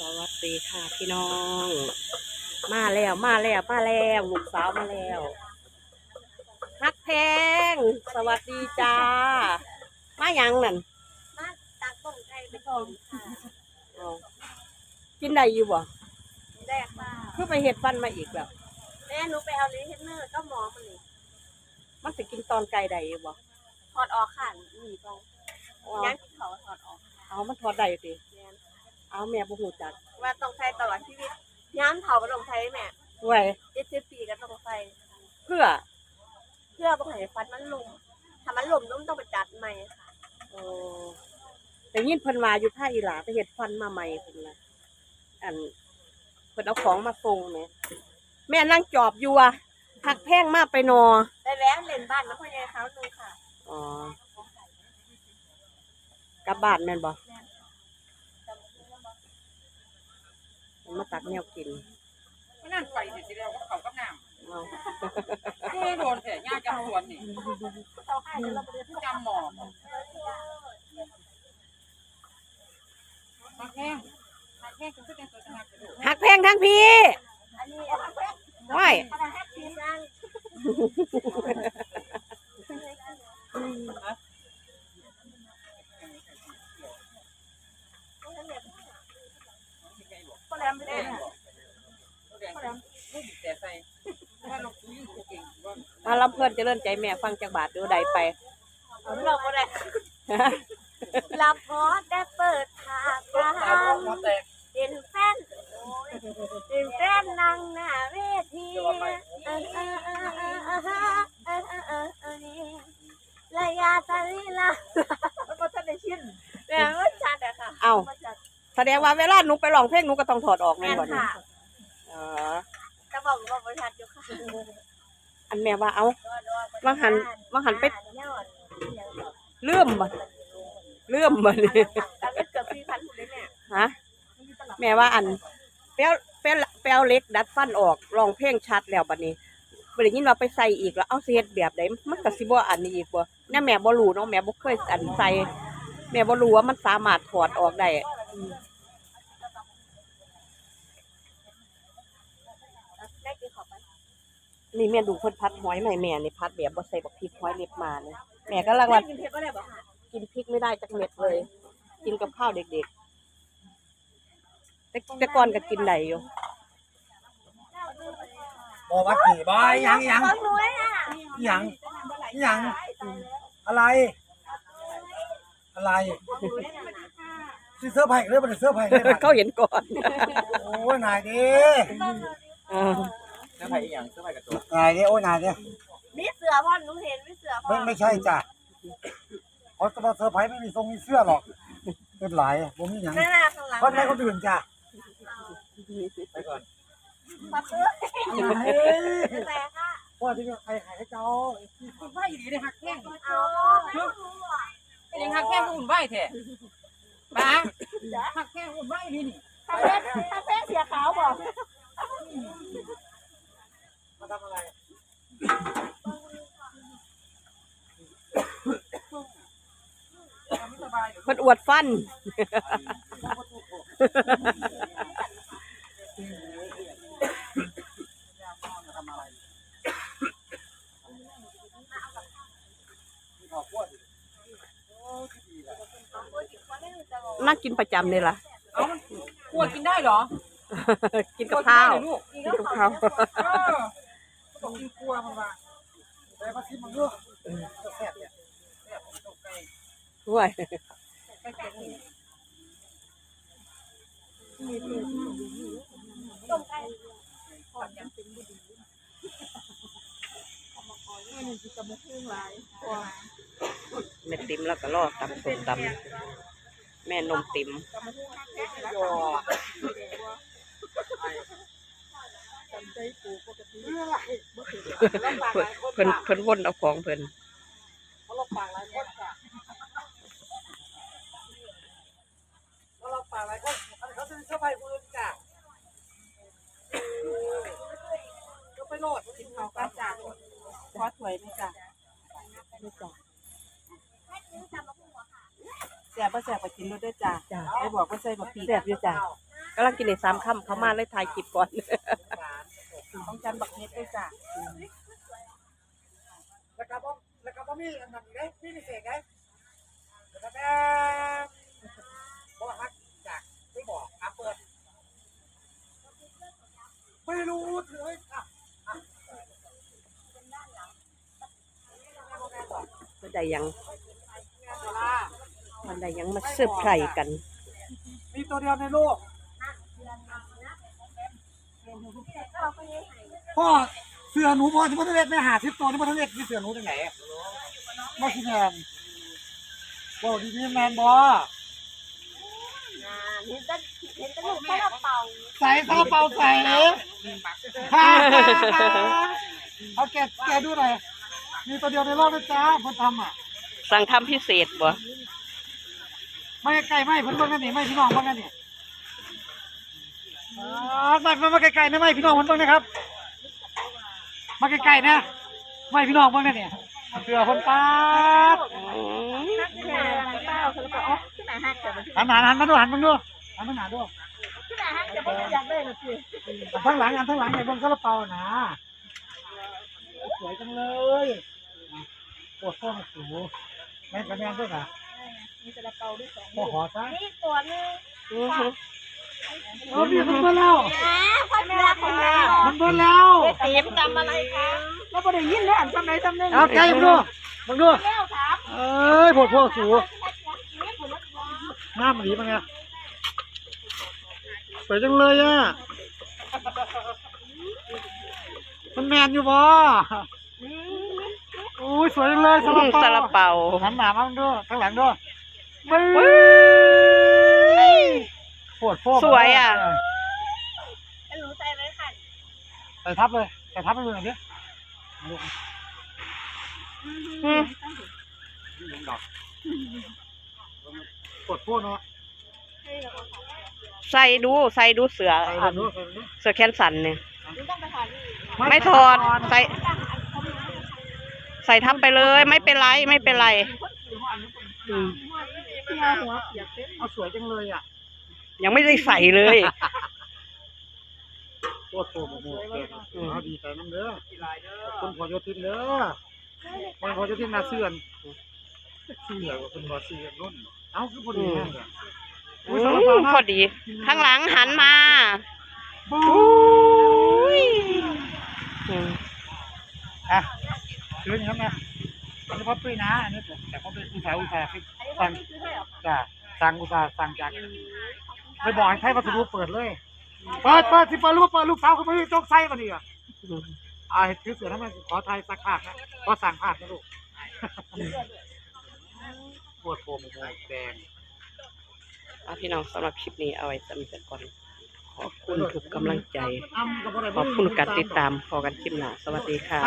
สวัสดีค่ะพี่น้อง มาแล้วมาแล้วมาแล้วลูกสาวมาแล้วฮักแพง สวัสดีจ้า มาหยังนั่นมาตักต้มไก่ไปก่อนค่ะอ๋อกินได้อยู่บ่แรกมาคือไปเห็ดฟันมาอีกแล้วแม่หนูไปเอาลิ้นเทนเนอร์ก็หมอมันนี่มันสิกินตอนไก่ได้อยู่บ่ถอดออกค่ะหนีไปเอางั้นกินเขาถอดออกเอามันทอดได้ติแม่น เอาแม่บ่ฮู้จักว่าต้องใช้ตลอดชีวิตย้ำเผาไปลงใช้แม่ไว้เจ็ดสิบปีก็ต้องใส่เพื่อ เพื่อบ่ให้ฟันมันลุ่มถ้ามันลุ่มต้องต้องไปจัดใหม่ค่ะเออแต่ยินเพิ่นว่าอยู่ท่าอีหลาไปเฮ็ดฟันมาใหม่เพิ่นน่ะอันเพิ่นเอาของมาส่งแหม่แม่นั่งจอบอยู่อะหักแพงมากไปนอได้แล้วเล่นบ้านแล้วพ่อใหญ่เขาหนึงค่ะ อ๋อกลับบ้านแม่นบ่ ดแนวกินไม่นั่นไปสิสิเดียวก็เขากัน้ำไม่โดนแผลยาจำสวนนี่จำหมอหักแพงหักแพงทั้งพี่ไม่ แดงลูกแต่ใส่ว่าเราคุยอยู่เก่งว่ามาลำเพิ่นเจริญใจแม่ฟังจากบาทดูใดไป เราก็ได้รับพอได้เปิดทางกาตารหัวแตกเป็นแฟนเป็นแฟนนั่งหน้าเวทีเออเออเออเออเออเออเออเออเออระยะตะลีละมันก็จะได้ชินแต่ว่าชัดอะค่ะเอ้าแสดงว่าเวลาหนูไปร้องเพลงหนูก็ต้องถอดออกแม่แม่นนบ่นี่ค่ะอ๋อจะ บอกว่าบริษัทอยู่ค่ะอันแม่ว่าเอาว่าหันว่าหันไปลืมบ่ลืมบ่นี่แล้วก็เกือบสี่พันคนเลยแม่ฮะแม่ว่าอันแป้วแป้วแป้วเล็กดัดฟันออกร้องเพลงชัดแล้วบัดนี้บ่ได้ยินว่าไปใส่อีกแล้วเอาสิเฮ็ดแบบใดมันก็สิบ่อันนี้อีกบ่แน่แม่บ่รู้เนาะแม่บ่เคยอันใส่แม่บ่รู้ว่ามันสามารถถอดออกได้อืมได้กินขอไป นี่แม่ดูเพิ่นพัดหอยใหม่แม่นี่พัดแบบบ่ใส่บักพริกหอยเล็บมานี่แม่กำลังว่ากินเผ็ดก็ได้บอกค่ะกินพริกไม่ได้จักเม็ดเลย กินกับข้าวเด็กๆแต่แต่ก่อนก็กินได้อยู่บอวัดกี่บอยยังยังของหนูเลยอะยังยังอะไร อะไรซื้อเสื้อไผ่หรือเป็นเสื้อไผ่เลยเขาเห็นก่อน โอ้ยนายดิเออเสื้อผ้าอีกอย่างเสื้อผ้ากับตัวนายดิโอ้ยนายดิมีเสือพ่อหนูเห็นมีเสือพ่อไม่ไม่ใช่จ้ะเพราะตัวเสื้อไผ่ไม่มีทรงมีเสื้อหรอกเป็นหลายผมมีอย่างนั่นน่ะข้างหลังเพราะใครคนอื่นจ้ะไปก่อนปลาเสื้อเฮ้ยแต่ค่ะว่าที่ใครขายให้เจ้าคุณไหวอยู่ในหักแข้งเอาไม่รู้อะเป็นยังหักแข้งคุณไหวแท้ป้าหักแข้งคุณไหวนี่นี่คาเฟ่คาเฟ่เสียขาวบอก มาทำอะไร ไม่สบาย เดี๋ยวเพิ่นอวดฟัน น่ากินประจำเลยล่ะ เอามันกลัวกินได้เหรอกินกับข้าวลูกกินกับข้าวเออเขาบอกกินกลัวมันว่าไปมาซิมันด้วยแซ่บเนี่ยแซ่บตกใจด้ วยใกล้ๆนี่ต้มไก่แม่ติ๋มแล้วก็รอตำส้มตำแม่นมติ๋มยอเพิ่นเพิ่นวนเอาของเพิ่นเขาลบปากหลายคนจ้ะเขาลบปากหลายคนอันนี้เขาซื้อเสื้อผ้าพื้นจ้ะก็ไปโหลดกินเขาก็จ้ะข อถวยไหมจ้ะไม่จ้ะแซ่บบ่แซ่บไปกินรถด้วยจ้ะจ้าไม่บอกว่าใส่บะปีแซ่บอยู่จ้ะกำลังกินในสามคำเขามาเลยถ่ายคลิปก่อนของจันบักเฮ็ดด้วยจ้ะแล้วก็บ่แล้วก็บ่มีอันนั้นเลยมีพิเศษไงแล้วก็แม่บ่ฮักจากไม่บอกอะเปิดไม่รู้เลยอะ มัน ได้หยังมันได้หยังมาเซอร์ไพรส์กัน มีตัวเดียวในโลกพ่อเสือหนูพอที่พัทะเลไม่หาสิบตัวที่พัทะเลมีเสือหนูที่ไหนมาคิดแมนบอกดีนี่แมนบอเห็นแต่เห็นแต่ลูกซาลาเปาใส่ซาเปาใส่ฮ่าฮ่าฮ่าเอาแกะแกะดูหน่อย มีตัวเดียวในโลกนะจ๊ะคนทำอะ สั่งทำพิเศษบ่ไม่ไกลไม่เพิ่นเบิ่งกันนี่ไม่พี่น้องเบิ่งกันนี่อ่ามามามาไกลๆนะไม่พี่น้องเพิ่นเบิ่งนะครับ มาไกลๆนะ ไม่พี่น้องเบิ่งกันนี่เสือคนตาดอืมขึ้นหน้าเปาซาลาเปาอ๋อขึ้นหน้าฮักจะบ่หันหน้าหันมาดูหันมาดูหันมาหน้าดูขึ้นหน้าฮักจะบ่อยากได้น่ะสิอันทั้งหลังอันทั้งหลังไอ้เบิ่งซาลาเปานะ สวยจังเลยปวดท้องสูแม่นกระแมนด้วยนะมีซาลาเปาด้วยสองพอขอซะนี่ตัวนึงอือฮึเอาพี่มันเบิ่งแล้วแหมพ่อแม่รักของเรามันเบิ่งแล้วเต็มตำอะไรคะเราบ่ได้ยินเลยอันจำไหนจำหนึ่งเอาไกลมาดูมาดูแล้วถามเอ้ยปวดท้องสูหน้ามันดีมั้งไงสวยจังเลยอะ มัน แมนอยู่บ่อุ้ยสวยจังเลยซาลาเปาซาลาเปาหันหน้ามาดูข้างหลังดูมึงปวดโฟกสวยอะเป็นหนูใจไหมค่ะใส่ทับเลยใส่ทับไปเลยหน่อยดิอืมปวดโฟกเนาะใส่ดูใส่ดูเสือใส่อันดูใส่ดูเสือแขนสันเนี่ย หนูต้องไปถอดนี่ ไม่ถอดใส่ ใส่ทับไปเลย ไม่เป็นไรไม่เป็นไรอืมที่หัวเปียกเต็มเอาสวยจังเลยอะ ยังไม่ได้ใส่เลยปวดโฟกโอ้โหเอาดีใจน้ำเด้อคุณพอโยทินเด้อคุณพอโยทินนาเสื่อนเสื่อว่าคุณพอเสื่อนรุ่นเอ้าคือพอดีแห้งเลยอืมพอดี ข้างหลังหันมา บู๊อุ้ยอืมอะคืออย่างนั้นนะอันนี้พ่อตุ้ยนะอันนี้แต่พ่อตุ้ยอุตสาห์อุตสาห์สั่งจ้ะสั่งอุตสาห์สั่งจากไปบอกให้ใช้วัสดุเปิดเลยเปิดเปิดที่เปิดลูกเปิดลูกสาวเขาไม่ได้จกไส้มาดิอะอืมอ่าเห็ดถือเสือทำไมขอไทยสักขาดนะขอสั่งขาดนะลูกปวดโฟมโมแดงเอาพี่น้องสำหรับคลิปนี้เอาไว้สำหรับก่อนข อบคุณทุกกำลังใจอ้ำกับอะไรขอบคุณการติดตามพอกันคลิปหน้าสวัสดีค่ะ